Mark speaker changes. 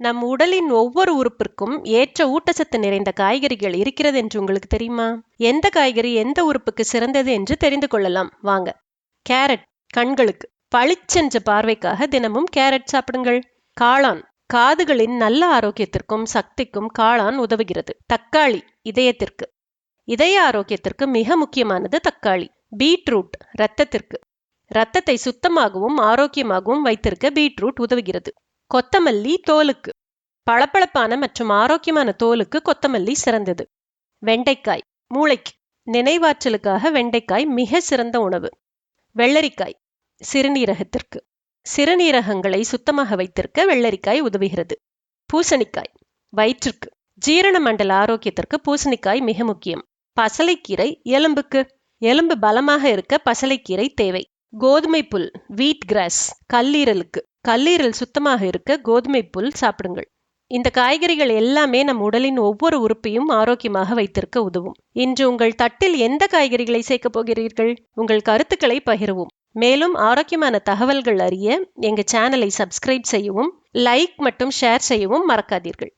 Speaker 1: நம் உடலின் ஒவ்வொரு உறுப்பிற்கும் ஏற்ற ஊட்டச்சத்து நிறைந்த காய்கறிகள் இருக்கிறது என்று உங்களுக்கு தெரியுமா? எந்த காய்கறி எந்த உறுப்புக்கு சிறந்தது என்று தெரிந்து கொள்ளலாம். வாங்க. கேரட். கண்களுக்கு. பளிச்சென்ற பார்வைக்காக தினமும் கேரட் சாப்பிடுங்கள். காளான். காதுகளின் நல்ல ஆரோக்கியத்திற்கும் சக்திக்கும் காளான் உதவுகிறது. தக்காளி. இதயத்திற்கு. இதய ஆரோக்கியத்திற்கு மிக முக்கியமானது தக்காளி. பீட்ரூட். ரத்தத்திற்கு ரத்தத்தை சுத்தமாகவும் ஆரோக்கியமாகவும் வைத்திருக்க பீட்ரூட் உதவுகிறது. கொத்தமல்லி தோலுக்கு பளபளப்பான மற்றும் ஆரோக்கியமான தோலுக்கு கொத்தமல்லி சிறந்தது. வெண்டைக்காய் மூளைக்கு நினைவாற்றலுக்காக வெண்டைக்காய் மிக சிறந்த உணவு. வெள்ளரிக்காய் சிறுநீரகத்திற்கு சிறுநீரகங்களை சுத்தமாக வைத்திருக்க வெள்ளரிக்காய் உதவுகிறது. பூசணிக்காய் வயிற்றுக்கு ஜீரண மண்டல ஆரோக்கியத்திற்கு பூசணிக்காய் மிக முக்கியம். பசலைக்கீரை எலும்புக்கு எலும்பு பலமாக இருக்க பசலைக்கீரை தேவை. கோதுமை புல் வீட் கிராஸ் கல்லீரலுக்கு கல்லீரல் சுத்தமாக இருக்க கோதுமை புல் சாப்பிடுங்கள். இந்த காய்கறிகள் எல்லாமே நம் உடலின் ஒவ்வொரு உறுப்பையும் ஆரோக்கியமாக வைத்திருக்க உதவும். இன்று உங்கள் தட்டில் எந்த காய்கறிகளை சேர்க்கப் போகிறீர்கள்? உங்கள் கருத்துக்களை பகிரவும். மேலும் ஆரோக்கியமான தகவல்கள் அறிய எங்க சேனலை சப்ஸ்கிரைப் செய்யவும் லைக் மற்றும் ஷேர் செய்யவும் மறக்காதீர்கள்.